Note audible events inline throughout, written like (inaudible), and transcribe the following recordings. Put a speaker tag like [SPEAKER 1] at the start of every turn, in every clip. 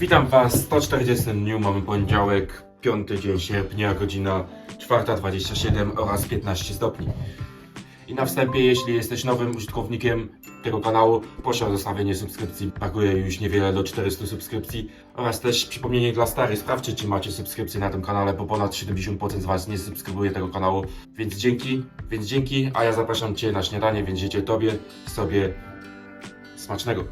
[SPEAKER 1] Witam Was w 140 dniu, mamy poniedziałek, 5 dzień sierpnia, godzina 4.27 oraz 15 stopni. I na wstępie, jeśli jesteś nowym użytkownikiem tego kanału, proszę o zostawienie subskrypcji. Brakuje już niewiele do 400 subskrypcji. Oraz też przypomnienie dla starych, sprawdźcie czy macie subskrypcję na tym kanale, bo ponad 70% z Was nie subskrybuje tego kanału. Więc dzięki, więc dzięki, a ja zapraszam Cię na śniadanie, więc życzę Tobie, sobie smacznego.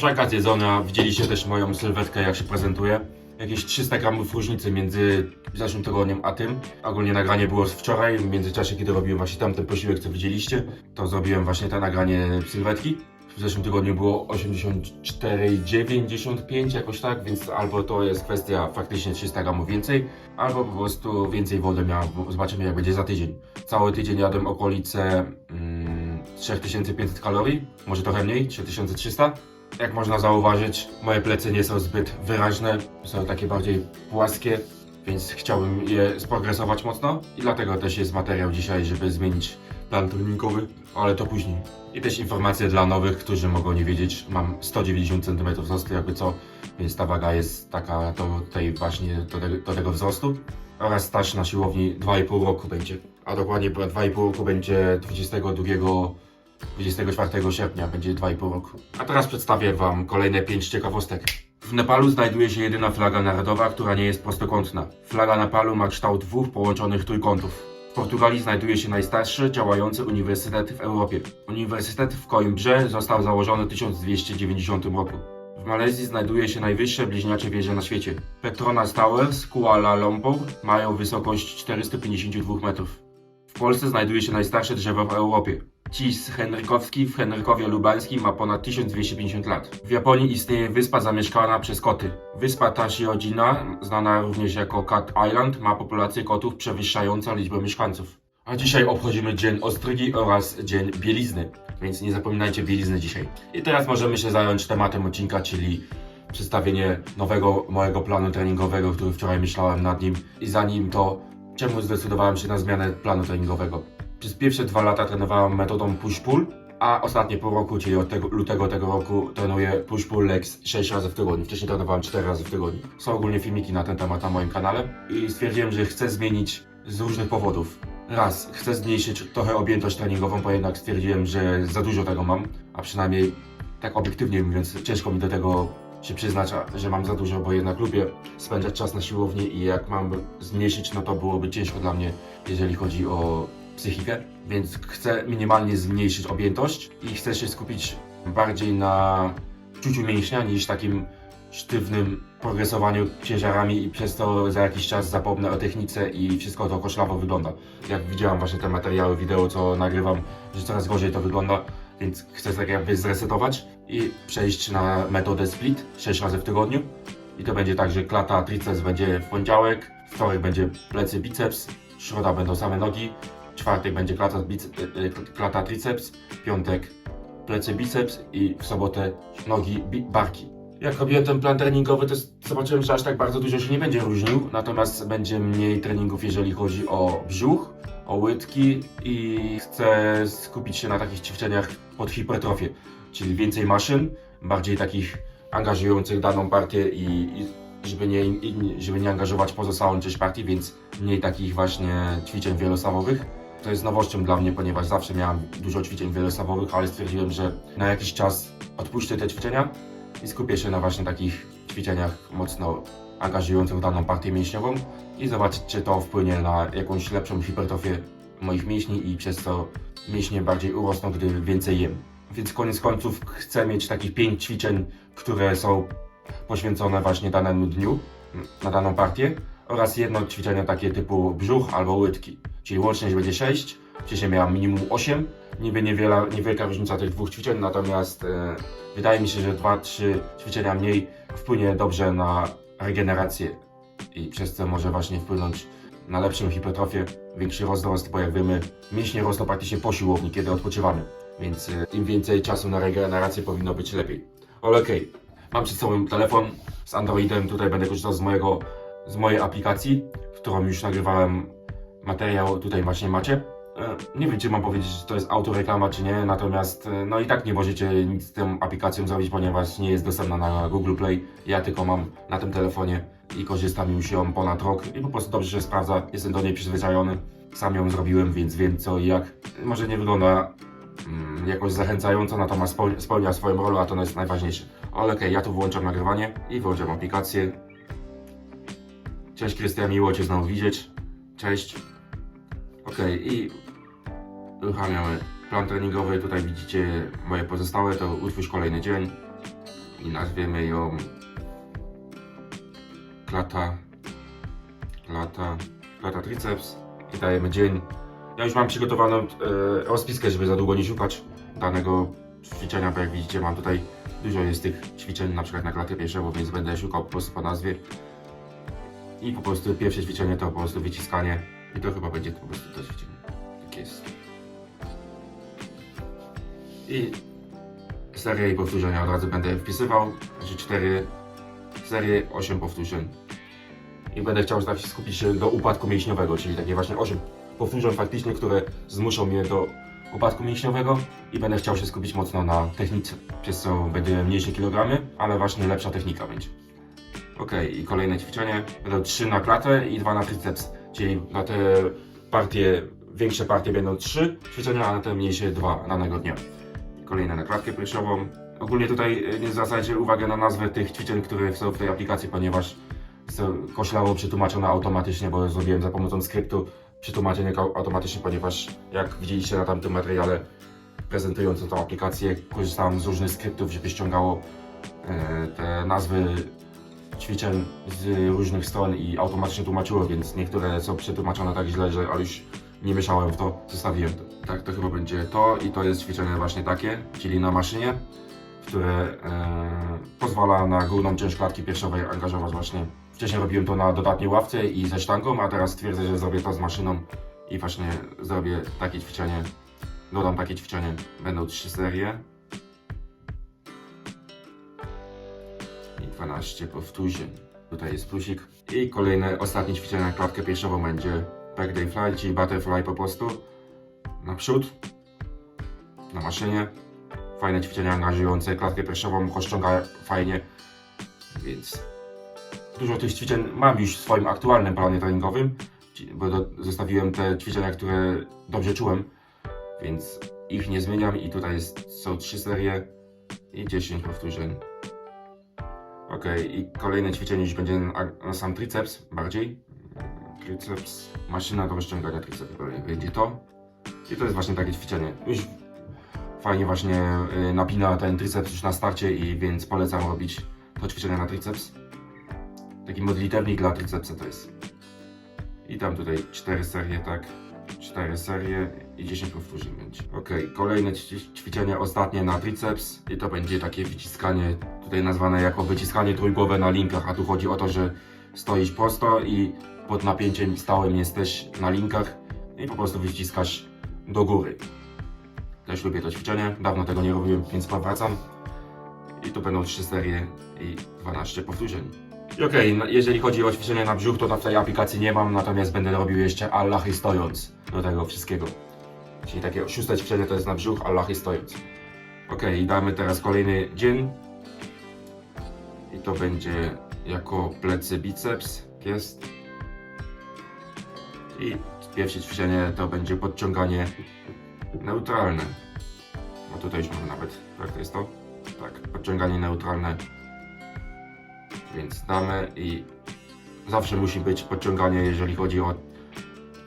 [SPEAKER 1] Owsianka zjedzona, widzieliście też moją sylwetkę jak się prezentuje. Jakieś 300 gramów różnicy między zeszłym tygodniem a tym. Ogólnie nagranie było z wczoraj, w międzyczasie kiedy robiłem właśnie tamten posiłek co widzieliście, to zrobiłem właśnie to nagranie sylwetki. W zeszłym tygodniu było 84,95 jakoś tak, więc albo to jest kwestia faktycznie 300 gramów więcej, albo po prostu więcej wody miałem, zobaczymy jak będzie za tydzień. Cały tydzień jadłem okolice mm, 3500 kalorii, może trochę mniej, 3300. Jak można zauważyć, moje plecy nie są zbyt wyraźne, są takie bardziej płaskie, więc chciałbym je sprogresować mocno i dlatego też jest materiał dzisiaj, żeby zmienić plan treningowy, ale to później. I też informacje dla nowych, którzy mogą nie wiedzieć, mam 190 cm wzrostu, jakby co, więc ta waga jest taka do tej właśnie, do, tego- do tego wzrostu. Oraz staż na siłowni 2,5 roku będzie, a dokładnie 2,5 roku będzie 22 24 sierpnia będzie 2,5 roku. A teraz przedstawię Wam kolejne 5 ciekawostek. W Nepalu znajduje się jedyna flaga narodowa, która nie jest prostokątna. Flaga Nepalu ma kształt dwóch połączonych trójkątów. W Portugalii znajduje się najstarszy działający uniwersytet w Europie. Uniwersytet w Coimbrze został założony w 1290 roku. W Malezji znajduje się najwyższe bliźniacze wieże na świecie. Petronas Towers, Kuala Lumpur mają wysokość 452 metrów. W Polsce znajduje się najstarsze drzewo w Europie. Cis henrykowski w Henrykowie Lubańskim ma ponad 1250 lat. W Japonii istnieje wyspa zamieszkana przez koty. Wyspa Tashiojina, znana również jako Cat Island, ma populację kotów przewyższającą liczbę mieszkańców. A dzisiaj obchodzimy Dzień Ostrygi oraz Dzień Bielizny, więc nie zapominajcie bielizny dzisiaj. I teraz możemy się zająć tematem odcinka, czyli przedstawienie nowego mojego planu treningowego, który wczoraj myślałem nad nim. I zanim to, czemu zdecydowałem się na zmianę planu treningowego? Przez pierwsze dwa lata trenowałem metodą push-pull, a ostatnie pół roku, czyli od tego, lutego tego roku, trenuję push-pull legs 6 razy w tygodniu. Wcześniej trenowałem 4 razy w tygodniu. Są ogólnie filmiki na ten temat na moim kanale i stwierdziłem, że chcę zmienić z różnych powodów. Raz, chcę zmniejszyć trochę objętość treningową, bo jednak stwierdziłem, że za dużo tego mam, a przynajmniej tak obiektywnie mówiąc, ciężko mi do tego się przyznać, że mam za dużo, bo jednak lubię spędzać czas na siłowni i jak mam zmniejszyć, no to byłoby ciężko dla mnie, jeżeli chodzi o psychikę, więc chcę minimalnie zmniejszyć objętość i chcę się skupić bardziej na czuciu mięśnia niż takim sztywnym progresowaniu ciężarami i przez to za jakiś czas zapomnę o technice i wszystko to koszlawo wygląda. Jak widziałem właśnie te materiały wideo, co nagrywam, że coraz gorzej to wygląda, więc chcę tak jakby zresetować i przejść na metodę split 6 razy w tygodniu. I to będzie tak, że klata triceps będzie w poniedziałek, wtorek będzie plecy biceps, środa będą same nogi, czwartek będzie klata, y, y, klata triceps, piątek plecy biceps i w sobotę nogi barki. Jak robiłem ten plan treningowy, to zobaczyłem, że aż tak bardzo dużo się nie będzie różnił, natomiast będzie mniej treningów, jeżeli chodzi o brzuch, o łydki i chcę skupić się na takich ćwiczeniach pod hipertrofię, czyli więcej maszyn, bardziej takich angażujących daną partię i, i żeby, nie, żeby nie angażować pozostałą część partii, więc mniej takich właśnie ćwiczeń wielostawowych. To jest nowością dla mnie, ponieważ zawsze miałem dużo ćwiczeń wielostawowych, ale stwierdziłem, że na jakiś czas odpuszczę te ćwiczenia i skupię się na właśnie takich ćwiczeniach mocno angażujących daną partię mięśniową i zobaczyć, czy to wpłynie na jakąś lepszą hipertrofię moich mięśni i przez to mięśnie bardziej urosną, gdy więcej jem. Więc koniec końców chcę mieć takich pięć ćwiczeń, które są poświęcone właśnie danemu dniu, na daną partię oraz jedno ćwiczenie takie typu brzuch albo łydki, czyli łącznie będzie 6, wcześniej miałem minimum 8, niby niewiele, niewielka różnica tych dwóch ćwiczeń, natomiast e, wydaje mi się, że 2-3 ćwiczenia mniej wpłynie dobrze na regenerację i przez co może właśnie wpłynąć na lepszą hipertrofię, większy rozrost, bo jak wiemy, mięśnie rosną praktycznie po siłowni, kiedy odpoczywamy, więc e, im więcej czasu na regenerację powinno być lepiej. Ale okej, mam przed sobą telefon z Androidem, tutaj będę korzystał z mojego, z mojej aplikacji, którą już nagrywałem materiał, tutaj właśnie macie. E, Nie wiem, czy mam powiedzieć, że to jest autoreklama, czy nie, natomiast e, no i tak nie możecie nic z tą aplikacją zrobić, ponieważ nie jest dostępna na Google Play. Ja tylko mam na tym telefonie i korzystam już ją ponad rok i po prostu dobrze się sprawdza, jestem do niej przyzwyczajony. Sam ją zrobiłem, więc wiem co i jak. Może nie wygląda mm, jakoś zachęcająco, natomiast speł- spełnia swoją rolę, a to jest najważniejsze. Ale okej, ja tu włączam nagrywanie i włączam aplikację. Cześć Krystian, miło Cię znowu widzieć. Cześć. Okej, i uruchamiamy plan treningowy. Tutaj widzicie moje pozostałe, to utwórz kolejny dzień i nazwiemy ją klata, klata, klata triceps i dajemy dzień. Ja już mam przygotowaną e, rozpiskę, żeby za długo nie szukać danego ćwiczenia, bo jak widzicie mam tutaj dużo jest tych ćwiczeń, na przykład na klatę piersiową, więc będę szukał po prostu po nazwie. I po prostu pierwsze ćwiczenie to po prostu wyciskanie i to chyba będzie po prostu to ćwiczenie. Tak jest. I serię i powtórzenia od razu będę wpisywał, że 4 serie, 8 powtórzeń. I będę chciał tak skupić się do upadku mięśniowego, czyli takie właśnie 8 powtórzeń faktycznie, które zmuszą mnie do upadku mięśniowego i będę chciał się skupić mocno na technice, przez co będzie mniejsze kilogramy, ale właśnie lepsza technika będzie. Ok, i kolejne ćwiczenie. Będą 3 na klatę i 2 na triceps, czyli na te partie, większe partie będą 3 ćwiczenia, a na te mniejsze 2 danego dnia. Kolejne na klatkę piersiową. Ogólnie tutaj e, nie zwracajcie uwagi na nazwę tych ćwiczeń, które są w tej aplikacji, ponieważ są przetłumaczone automatycznie, bo zrobiłem za pomocą skryptu przetłumaczenie au- automatycznie, ponieważ jak widzieliście na tamtym materiale prezentującym tą aplikację, korzystałem z różnych skryptów, żeby ściągało e, te nazwy ćwiczeń z różnych stron i automatycznie tłumaczyło, więc niektóre są przetłumaczone tak źle, że już nie mieszałem w to, zostawiłem to. Tak, to chyba będzie to i to jest ćwiczenie właśnie takie, czyli na maszynie, które e, pozwala na górną część klatki piersiowej angażować właśnie. Wcześniej robiłem to na dodatniej ławce i ze sztangą, a teraz twierdzę, że zrobię to z maszyną i właśnie zrobię takie ćwiczenie, dodam takie ćwiczenie. Będą trzy serie. 12 powtórzeń. Tutaj jest plusik. I kolejne, ostatnie ćwiczenie na klatkę piersiową będzie back day fly, czyli butterfly po prostu. Naprzód, na maszynie. Fajne ćwiczenia angażujące klatkę piersiową, rozciąga fajnie. Więc dużo tych ćwiczeń mam już w swoim aktualnym planie treningowym, bo do, zostawiłem te ćwiczenia, które dobrze czułem, więc ich nie zmieniam i tutaj jest, są trzy serie i 10 powtórzeń. Ok, i kolejne ćwiczenie już będzie na, sam triceps bardziej. Triceps, maszyna do rozciągania triceps będzie to. I to jest właśnie takie ćwiczenie. Już fajnie właśnie y, napina ten triceps już na starcie i więc polecam robić to ćwiczenie na triceps. Taki modlitewnik dla tricepsa to jest. I tam tutaj 4 serie, tak. 4 serie i 10 powtórzeń będzie. Ok, kolejne ćwi- ćwiczenie ostatnie na triceps i to będzie takie wyciskanie, tutaj nazwane jako wyciskanie trójgłowe na linkach, a tu chodzi o to, że stoisz prosto i pod napięciem stałym jesteś na linkach i po prostu wyciskasz do góry. Też lubię to ćwiczenie, dawno tego nie robiłem, więc powracam. I tu będą 3 serie i 12 powtórzeń. Okej, no, jeżeli chodzi o ćwiczenie na brzuch, to na tej aplikacji nie mam, natomiast będę robił jeszcze Allahy stojąc do tego wszystkiego. Czyli takie szóste ćwiczenie to jest na brzuch, Allahy stojąc. Okej, i damy teraz kolejny dzień. I to będzie jako plecy biceps, jest. I pierwsze ćwiczenie to będzie podciąganie neutralne. No tutaj już mamy nawet, tak to jest to? Tak, podciąganie neutralne więc damy i zawsze musi być podciąganie, jeżeli chodzi o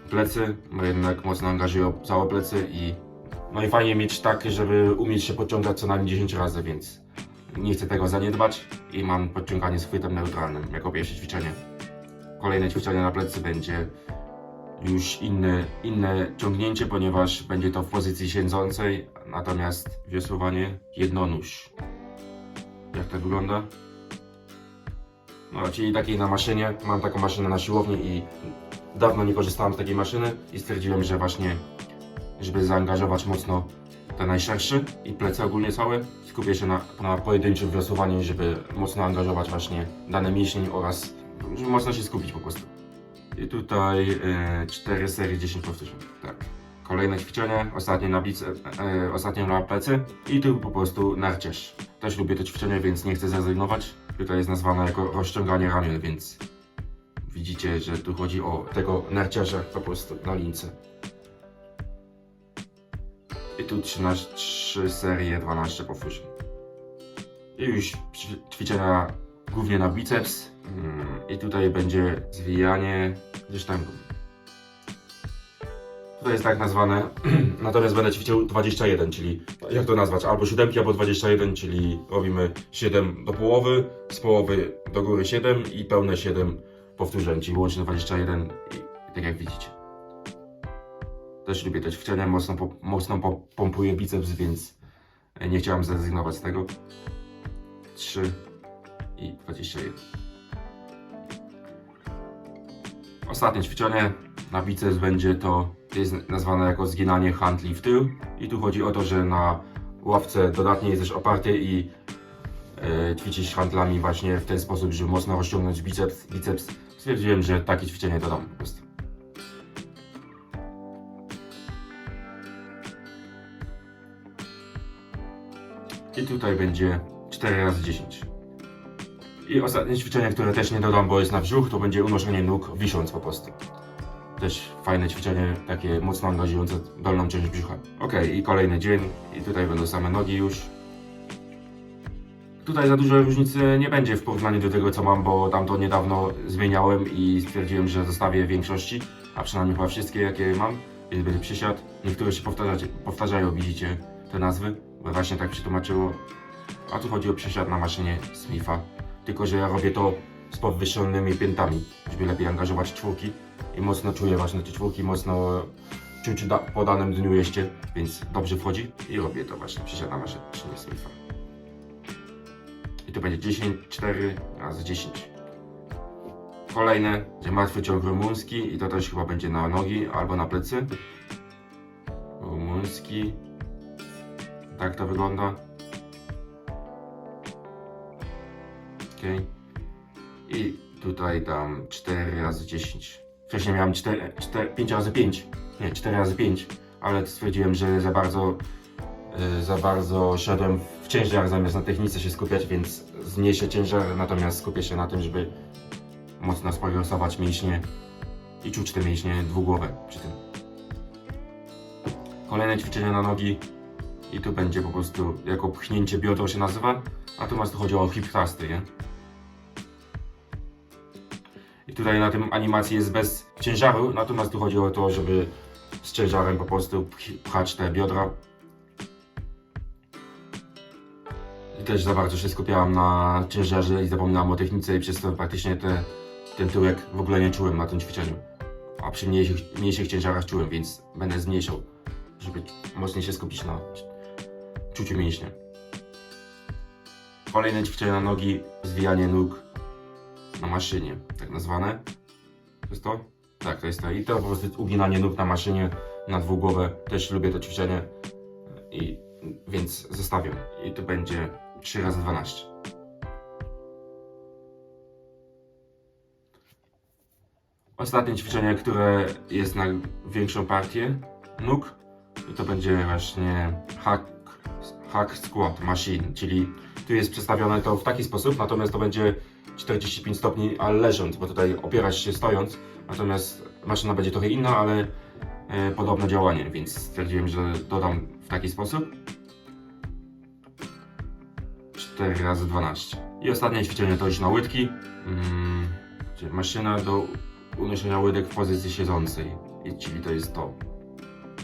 [SPEAKER 1] plecy, bo jednak mocno angażują całe plecy i no i fajnie mieć tak, żeby umieć się podciągać co najmniej 10 razy, więc nie chcę tego zaniedbać i mam podciąganie z chwytem neutralnym jako pierwsze ćwiczenie. Kolejne ćwiczenie na plecy będzie już inne, inne ciągnięcie, ponieważ będzie to w pozycji siedzącej, natomiast wiosłowanie jednonóż. Jak to wygląda? Czyli takiej na maszynie. Mam taką maszynę na siłowni i dawno nie korzystałem z takiej maszyny i stwierdziłem, że właśnie, żeby zaangażować mocno te najszersze i plecy ogólnie całe, skupię się na, na pojedynczym wiosłowaniu, żeby mocno angażować właśnie dane mięśnie oraz żeby mocno się skupić po prostu. I tutaj e, 4 serie 10 powtórzeń. Tak. Kolejne ćwiczenie, ostatnie na bicep, e, ostatnie na plecy i tu po prostu narciarz. Też lubię to ćwiczenie, więc nie chcę zrezygnować. Tutaj jest nazwane jako rozciąganie ramion, więc widzicie, że tu chodzi o tego narciarza po prostu na lince. I tu 13, 3 serie 12 powtórzeń. I już ćwi- ćwiczenia głównie na biceps. Mm, I tutaj będzie zwijanie ze. Tutaj jest tak nazwane, (clears throat) natomiast będę ćwiczył 21, czyli jak to nazwać, albo 7, albo 21, czyli robimy 7 do połowy, z połowy do góry 7 i pełne 7 powtórzeń, czyli łącznie 21 i tak jak widzicie. Też lubię te ćwiczenia, mocno, po, mocno po, pompuję biceps, więc nie chciałem zrezygnować z tego. 3 i 21. Ostatnie ćwiczenie na biceps będzie to, jest nazwane jako zginanie handli w tył i tu chodzi o to, że na ławce dodatnie jesteś oparty i e, ćwiczysz handlami właśnie w ten sposób, żeby mocno rozciągnąć biceps, biceps. Stwierdziłem, że takie ćwiczenie dodam po prostu. I tutaj będzie 4 razy 10 I ostatnie ćwiczenie, które też nie dodam, bo jest na brzuch, to będzie unoszenie nóg wisząc po prostu. Też fajne ćwiczenie, takie mocno angażujące dolną część brzucha. Ok, i kolejny dzień, i tutaj będą same nogi już. Tutaj za dużo różnicy nie będzie w porównaniu do tego, co mam, bo tamto niedawno zmieniałem i stwierdziłem, że zostawię większości, a przynajmniej chyba wszystkie, jakie mam. Więc będzie przysiad. Niektóre się powtarzają, widzicie te nazwy, bo właśnie tak przetłumaczyło. A tu chodzi o przysiad na maszynie Smitha. Tylko, że ja robię to z podwyższonymi piętami, żeby lepiej angażować czwórki i mocno czuję właśnie te czwórki, mocno czuć da, po danym dniu jeździe, więc dobrze wchodzi i robię to właśnie, przysiad na maszynie Smitha. I to będzie 10, 4 razy 10. Kolejne, że martwy ciąg rumuński i to też chyba będzie na nogi albo na plecy. Rumuński. Tak to wygląda. Ok. I tutaj dam 4 razy 10. Wcześniej miałem 4, 4, 5 razy 5. Nie, 4 razy 5, ale stwierdziłem, że za bardzo y, za bardzo szedłem w ciężar zamiast na technice się skupiać, więc zmniejszę ciężar, natomiast skupię się na tym, żeby mocno sprogresować mięśnie i czuć te mięśnie dwugłowe przy tym. Kolejne ćwiczenie na nogi i tu będzie po prostu jako pchnięcie biodro się nazywa, natomiast tu chodzi o hip thrusty, nie? I tutaj na tym animacji jest bez ciężaru, natomiast tu chodzi o to, żeby z ciężarem po prostu pch- pchać te biodra. I też za bardzo się skupiałam na ciężarze i zapominałam o technice i przez to praktycznie te, ten tyłek w ogóle nie czułem na tym ćwiczeniu. A przy mniejszych, mniejszych ciężarach czułem, więc będę zmniejszał, żeby mocniej się skupić na czuciu mięśnia. Kolejne ćwiczenie na nogi, zwijanie nóg na maszynie, tak nazwane. To jest to? Tak, to jest to. I to po prostu uginanie nóg na maszynie na dwugłowę. Też lubię to ćwiczenie. I więc zostawiam. I to będzie 3 razy 12. Ostatnie ćwiczenie, które jest na większą partię nóg, to będzie właśnie hack, hack squat machine, czyli tu jest przedstawione to w taki sposób, natomiast to będzie 45 stopni, ale leżąc, bo tutaj opierasz się stojąc, natomiast maszyna będzie trochę inna, ale e, podobne działanie, więc stwierdziłem, że dodam w taki sposób. 4 razy 12. I ostatnie ćwiczenie to już na łydki, mm, czyli maszyna do unoszenia łydek w pozycji siedzącej, I, czyli to jest to.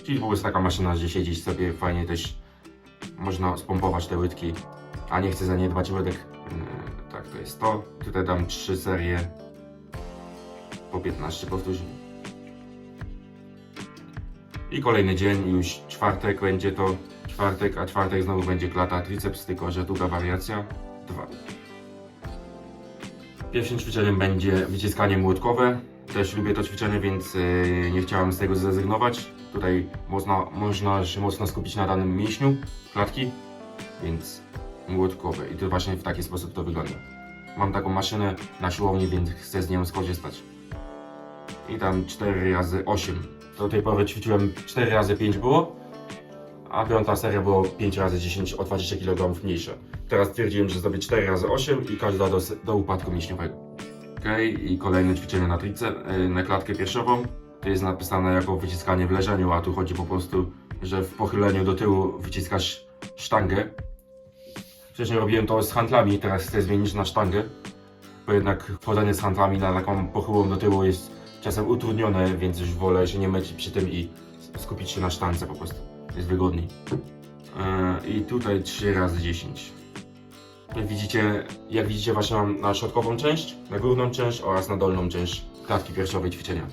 [SPEAKER 1] Czyli po prostu taka maszyna, gdzie siedzisz sobie fajnie też można spompować te łydki a nie chcę zaniedbać łydek. Yy, tak, to jest to. Tutaj dam 3 serie po 15 powtórzeń. I kolejny dzień, już czwartek będzie to czwartek, a czwartek znowu będzie klata triceps, tylko że druga wariacja. Dwa. Pierwszym ćwiczeniem będzie wyciskanie młotkowe. Też lubię to ćwiczenie, więc yy, nie chciałem z tego zrezygnować. Tutaj można, można się mocno skupić na danym mięśniu klatki, więc młotkowe. I to właśnie w taki sposób to wygląda. Mam taką maszynę na siłowni, więc chcę z nią skorzystać. I tam 4 razy 8. Do tej pory ćwiczyłem 4 razy 5 było, a piąta seria było 5 razy 10 o 20 kg mniejsza. Teraz stwierdziłem, że zrobię 4 razy 8 i każda do, do upadku mięśniowego. Ok, i kolejne ćwiczenie na tricep, yy, na klatkę piersiową. To jest napisane jako wyciskanie w leżeniu, a tu chodzi po prostu, że w pochyleniu do tyłu wyciskasz sztangę. Wcześniej robiłem to z handlami, teraz chcę zmienić na sztangę, bo jednak wchodzenie z handlami na taką pochyłą do tyłu jest czasem utrudnione, więc już wolę się nie męczyć przy tym i skupić się na sztance po prostu. Jest wygodniej. Yy, I tutaj 3 razy 10. Jak widzicie, jak widzicie właśnie mam na środkową część, na górną część oraz na dolną część klatki piersiowej ćwiczenia.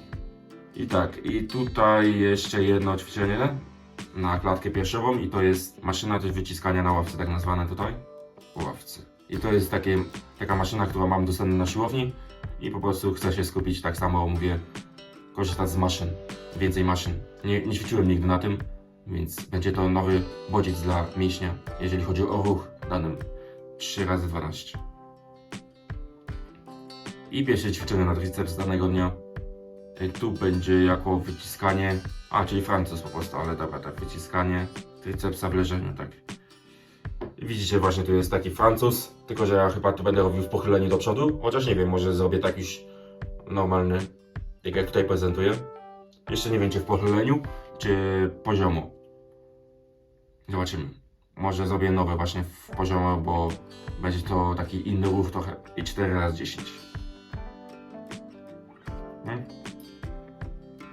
[SPEAKER 1] I tak, i tutaj jeszcze jedno ćwiczenie na klatkę piersiową i to jest maszyna też wyciskania na ławce, tak nazwane tutaj. Ławce. I to jest takie, taka maszyna, którą mam dostępną na siłowni i po prostu chcę się skupić, tak samo mówię, korzystać z maszyn, więcej maszyn. Nie, nie ćwiczyłem nigdy na tym, więc będzie to nowy bodziec dla mięśnia, jeżeli chodzi o ruch danym 3 razy 12 I pierwsze ćwiczenie na triceps danego dnia. I tu będzie jako wyciskanie, a czyli Francuz po prostu, ale dobra, tak, wyciskanie tricepsa w leżeniu, tak. Widzicie właśnie tu jest taki Francuz, tylko że ja chyba to będę robił w pochyleniu do przodu, chociaż nie wiem, może zrobię tak już normalny, tak jak tutaj prezentuję. Jeszcze nie wiem, czy w pochyleniu, czy poziomo. Zobaczymy. Może zrobię nowe właśnie w poziomo, bo będzie to taki inny ruch trochę. I 4 razy 10 Hmm?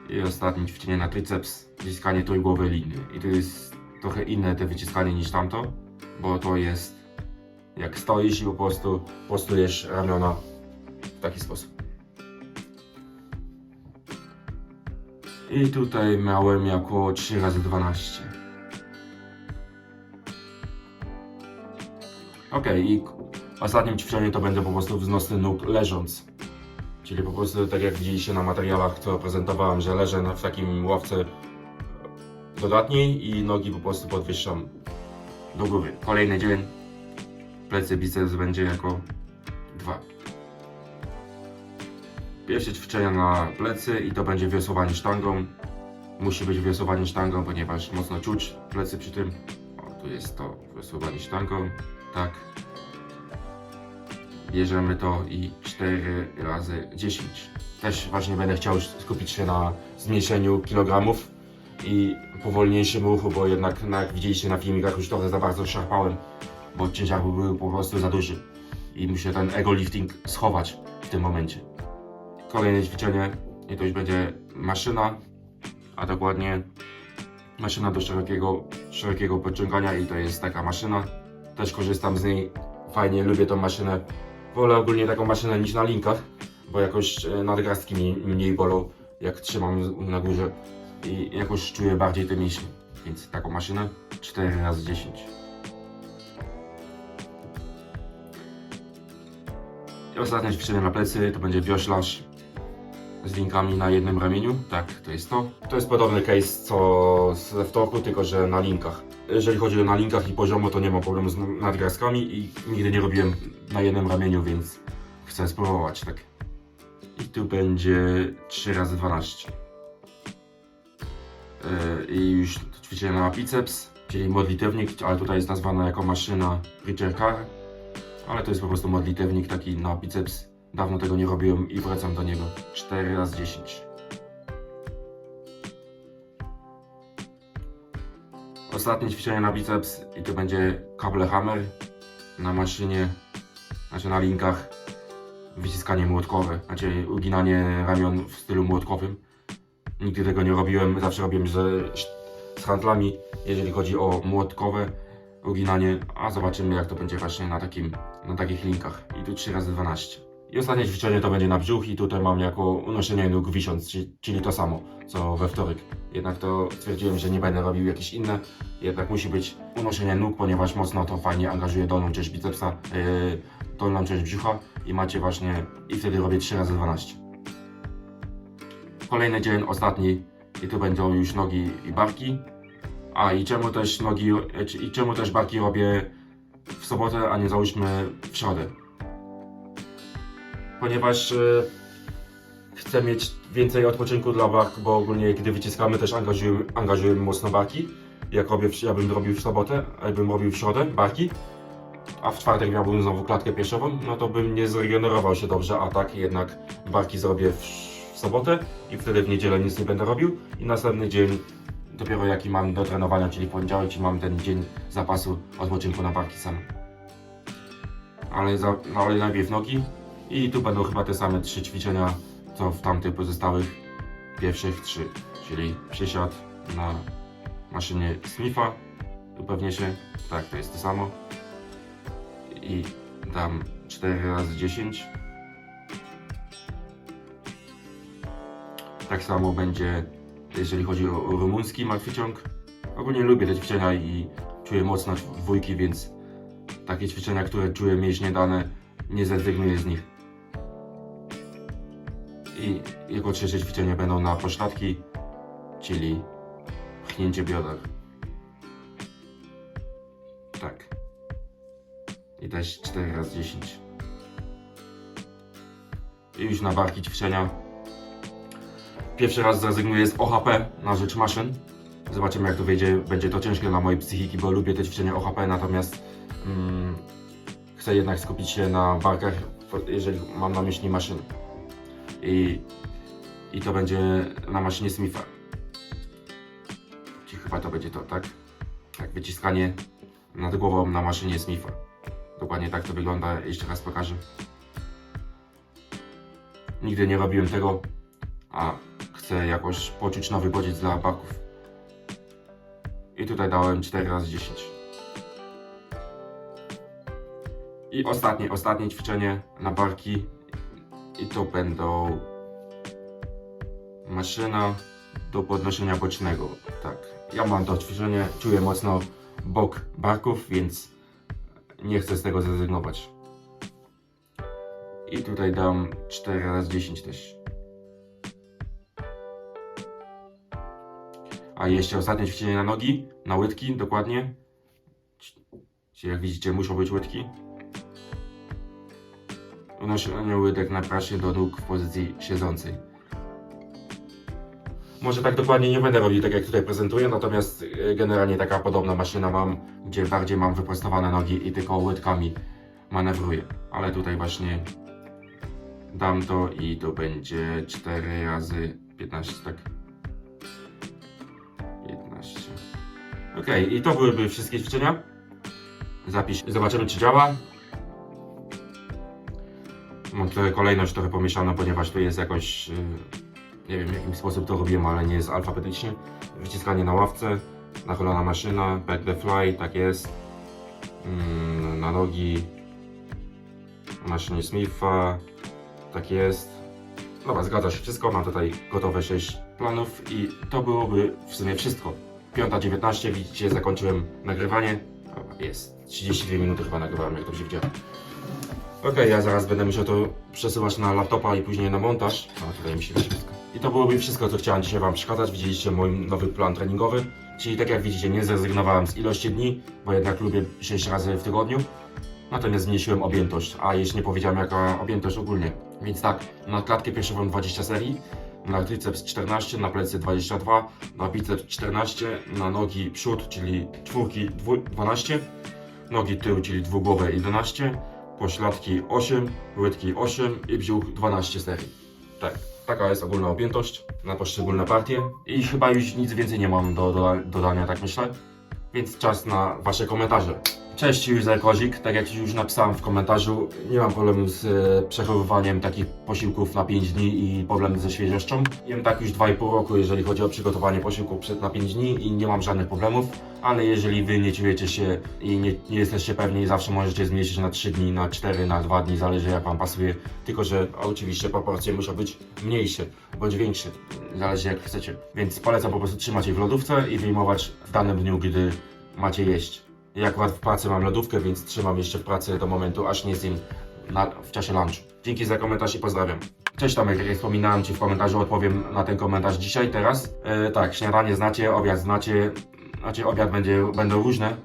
[SPEAKER 1] I ostatnie ćwiczenie na triceps, wyciskanie trójgłowej liny. I to jest trochę inne te wyciskanie niż tamto, bo to jest jak stoisz i po prostu postujesz ramiona w taki sposób. I tutaj miałem jako 3 razy 12 Ok, i ostatnim ćwiczeniem to będzie po prostu wznosy nóg leżąc. Czyli po prostu tak jak widzieliście na materiałach, co prezentowałem, że leżę w takim ławce dodatniej i nogi po prostu podwyższam do góry. Kolejny dzień, plecy, biceps będzie jako dwa. Pierwsze ćwiczenia na plecy i to będzie wiosłowanie sztangą. Musi być wiosłowanie sztangą, ponieważ mocno czuć plecy przy tym. O, tu jest to wiosłowanie sztangą. Tak. Bierzemy to i 4 razy 10. Też właśnie będę chciał skupić się na zmniejszeniu kilogramów i powolniejszym ruchu, bo jednak no, jak widzieliście na filmikach już trochę za bardzo szarpałem, bo ciężar był po prostu za duży i muszę ten ego lifting schować w tym momencie. Kolejne ćwiczenie i to już będzie maszyna, a dokładnie maszyna do szerokiego, szerokiego podciągania i to jest taka maszyna. Też korzystam z niej, fajnie lubię tą maszynę. Wolę ogólnie taką maszynę niż na linkach, bo jakoś e, nadgarstki mi mniej bolą, jak trzymam na górze i jakoś czuję bardziej te mięśnie. Więc taką maszynę 4 razy 10 I ostatnie ćwiczenie na plecy to będzie wioślarz z linkami na jednym ramieniu. Tak, to jest to. To jest podobny case co ze wtorku, tylko że na linkach. Jeżeli chodzi o na linkach i poziomo, to nie mam problemu z nadgarstkami i nigdy nie robiłem na jednym ramieniu, więc chcę spróbować, tak. I tu będzie 3 razy 12 Yy, I już ćwiczenie na biceps, czyli modlitewnik, ale tutaj jest nazwana jako maszyna Preacher Car. Ale to jest po prostu modlitewnik taki na biceps. Dawno tego nie robiłem i wracam do niego. 4 razy 10 Ostatnie ćwiczenie na biceps i to będzie cable hammer na maszynie, znaczy na linkach wyciskanie młotkowe, znaczy uginanie ramion w stylu młotkowym. Nigdy tego nie robiłem, zawsze robiłem z, z handlami, jeżeli chodzi o młotkowe, uginanie, a zobaczymy jak to będzie właśnie na takim, na takich linkach. I tu 3 razy 12 I ostatnie ćwiczenie to będzie na brzuch i tutaj mam jako unoszenie nóg wisząc, czyli to samo, co we wtorek. Jednak to stwierdziłem, że nie będę robił jakieś inne, jednak musi być unoszenie nóg, ponieważ mocno to fajnie angażuje dolną część bicepsa, yy, dolną część brzucha i macie właśnie, i wtedy robię 3 razy 12 Kolejny dzień, ostatni i tu będą już nogi i barki. A i czemu też nogi, i czemu też barki robię w sobotę, a nie załóżmy w środę? Ponieważ e, chcę mieć więcej odpoczynku dla bark, bo ogólnie kiedy wyciskamy też angażujemy, angażujemy mocno barki. Jak robię, ja bym robił w sobotę, jakbym robił w środę barki, a w czwartek miałbym znowu klatkę piersiową, no to bym nie zregenerował się dobrze, a tak jednak barki zrobię w, w sobotę i wtedy w niedzielę nic nie będę robił. I następny dzień dopiero jaki mam do trenowania, czyli poniedziałek, i mam ten dzień zapasu odpoczynku na barki sam. Ale, za, no, ale najpierw nogi i tu będą chyba te same trzy ćwiczenia, co w tamtych pozostałych pierwszych trzy, czyli przysiad na maszynie Smitha, tu pewnie się, tak, to jest to samo. I dam 4 razy 10 tak samo będzie jeżeli chodzi o, rumuński martwy ciąg. Ogólnie lubię te ćwiczenia i czuję mocno dwójki, więc takie ćwiczenia, które czuję mięśnie dane, nie zrezygnuję z nich. I jako trzecie ćwiczenie będą na pośladki, czyli pchnięcie bioder. Tak. I też 4 razy 10 I już na barki ćwiczenia Pierwszy raz zrezygnuję z OHP na rzecz maszyn. Zobaczymy jak to wyjdzie. Będzie to ciężkie dla mojej psychiki, bo lubię te ćwiczenia OHP, natomiast mm, chcę jednak skupić się na barkach, jeżeli mam na myśli maszyny. I, I to będzie na maszynie Smitha. Czyli chyba to będzie to, tak? Tak, wyciskanie nad głową na maszynie Smitha. Dokładnie tak to wygląda. Jeszcze raz pokażę. Nigdy nie robiłem tego, a chcę jakoś poczuć nowy bodziec dla barków. I tutaj dałem 4 razy 10 I ostatnie, ostatnie ćwiczenie na barki. I to będą maszyna do podnoszenia bocznego. Tak, ja mam to ćwiczenie, czuję mocno bok barków, więc nie chcę z tego zrezygnować. I tutaj dam 4 razy 10 też. A jeszcze ostatnie ćwiczenie na nogi, na łydki dokładnie. Jak widzicie muszą być łydki. Unoszenie łydek na prasie do nóg w pozycji siedzącej. Może tak dokładnie nie będę robił tak jak tutaj prezentuję, natomiast e, generalnie taka podobna maszyna mam, gdzie bardziej mam wyprostowane nogi i tylko łydkami manewruję. Ale tutaj właśnie dam to i to będzie 4 razy 15, tak? Ok, i to byłyby wszystkie ćwiczenia. Zapisz, zobaczymy czy działa. Mam tutaj kolejność trochę pomieszaną, ponieważ tu jest jakoś, yy, nie wiem w jaki sposób to robiłem, ale nie jest alfabetycznie. Wyciskanie na ławce, nachylona maszyna, back the fly, tak jest. Mm, na nogi, maszynie Smitha, tak jest. Dobra, zgadza się wszystko, mam tutaj gotowe 6 planów i to byłoby w sumie wszystko. 5.19, widzicie, zakończyłem nagrywanie. Jest, 32 minuty chyba nagrywałem, jak to się widziałem. Okej, ja zaraz będę musiał to przesyłać na laptopa i później na montaż. A tutaj mi się wszystko. I to byłoby wszystko, co chciałem dzisiaj Wam przekazać. Widzieliście mój nowy plan treningowy. Czyli tak jak widzicie, nie zrezygnowałem z ilości dni, bo jednak lubię 6 razy w tygodniu. Natomiast zmniejszyłem objętość, a jeszcze nie powiedziałem jaka objętość ogólnie. Więc tak, na klatkę piersiową 20 serii, na triceps 14, na plecy 22, na biceps 14, na nogi przód, czyli czwórki dwu- 12, nogi tył, czyli dwugłowe 11, pośladki 8, łydki 8 i brzuch 12 serii. Tak, taka jest ogólna objętość na poszczególne partie i chyba już nic więcej nie mam do, do dodania, tak myślę. Więc czas na Wasze komentarze. Cześć, User Kozik. Tak jak już napisałem w komentarzu, nie mam problemu z e, przechowywaniem takich posiłków na 5 dni i problem ze świeżością. Jem tak już 2,5 roku, jeżeli chodzi o przygotowanie posiłków na 5 dni i nie mam żadnych problemów, ale jeżeli Wy nie czujecie się i nie, nie jesteście pewni, zawsze możecie zmniejszyć na 3 dni, na 4, na 2 dni, zależy jak Wam pasuje. Tylko, że oczywiście proporcje muszą być mniejsze bądź większe, zależy jak chcecie. Więc polecam po prostu trzymać je w lodówce i wyjmować w danym dniu, gdy macie jeść. Ja akurat w pracy mam lodówkę, więc trzymam jeszcze w pracy do momentu, aż nie zjem na, w czasie lunchu. Dzięki za komentarz i pozdrawiam. Cześć Tomek, jak wspominałem Ci w komentarzu, odpowiem na ten komentarz dzisiaj, teraz. E, tak, śniadanie znacie, obiad znacie, znaczy obiad będzie, będą różne.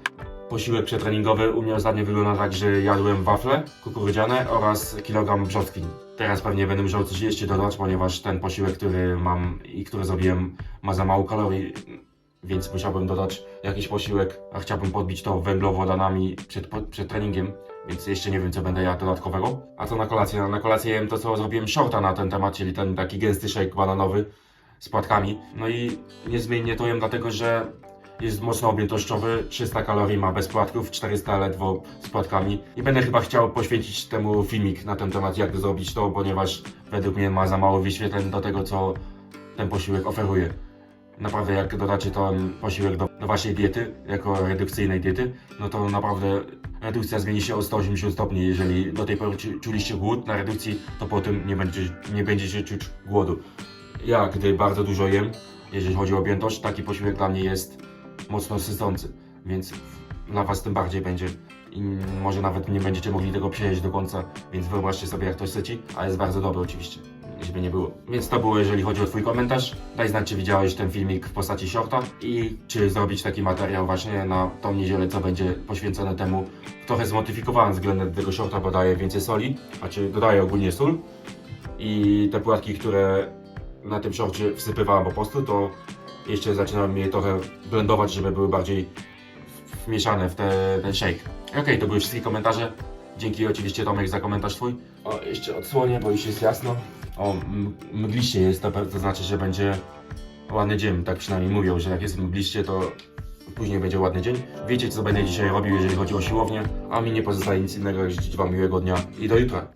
[SPEAKER 1] Posiłek przetreningowy u mnie ostatnio wygląda tak, że jadłem wafle kukurydziane oraz kilogram brzoskwin. Teraz pewnie będę musiał coś jeszcze dodać, ponieważ ten posiłek, który mam i który zrobiłem ma za mało kalorii, więc musiałbym dodać jakiś posiłek, a chciałbym podbić to węglowodanami przed, przed treningiem, więc jeszcze nie wiem, co będę jadł dodatkowego. A co na kolację? Na kolację jem to, co zrobiłem shorta na ten temat, czyli ten taki gęsty shake bananowy z płatkami. No i niezmiennie to jem dlatego, że jest mocno objętościowy, 300 kalorii ma bez płatków, 400 ledwo z płatkami. I będę chyba chciał poświęcić temu filmik na ten temat, jak zrobić to, ponieważ według mnie ma za mało wyświetleń do tego, co ten posiłek oferuje. Naprawdę jak dodacie ten posiłek do, do waszej diety, jako redukcyjnej diety, no to naprawdę redukcja zmieni się o 180 stopni. Jeżeli do tej pory czu- czuliście głód na redukcji, to po tym nie, będzie, nie będziecie czuć głodu. Ja, gdy bardzo dużo jem, jeżeli chodzi o objętość, taki posiłek dla mnie jest mocno sycący, więc dla was tym bardziej będzie i może nawet nie będziecie mogli tego przejeść do końca, więc wyobraźcie sobie jak to syci, a jest bardzo dobry oczywiście, żeby nie było. Więc to było jeżeli chodzi o twój komentarz. Daj znać czy widziałeś ten filmik w postaci shorta i czy zrobić taki materiał właśnie na tą niedzielę, co będzie poświęcone temu. Trochę zmodyfikowałem względem tego shorta, bo daję więcej soli, znaczy dodaję ogólnie sól i te płatki, które na tym shorcie wsypywałem po prostu, to jeszcze zaczynałem je trochę blendować, żeby były bardziej wmieszane w te, ten shake. Okej, to były wszystkie komentarze. Dzięki oczywiście Tomek za komentarz twój. O, jeszcze odsłonię, bo już jest jasno. O, mgliście jest, to, to znaczy, że będzie ładny dzień. Tak przynajmniej mówią, że jak jest mgliście, to później będzie ładny dzień. Wiecie, co będę dzisiaj robił, jeżeli chodzi o siłownię, a mi nie pozostaje nic innego, jak życzyć Wam miłego dnia i do jutra.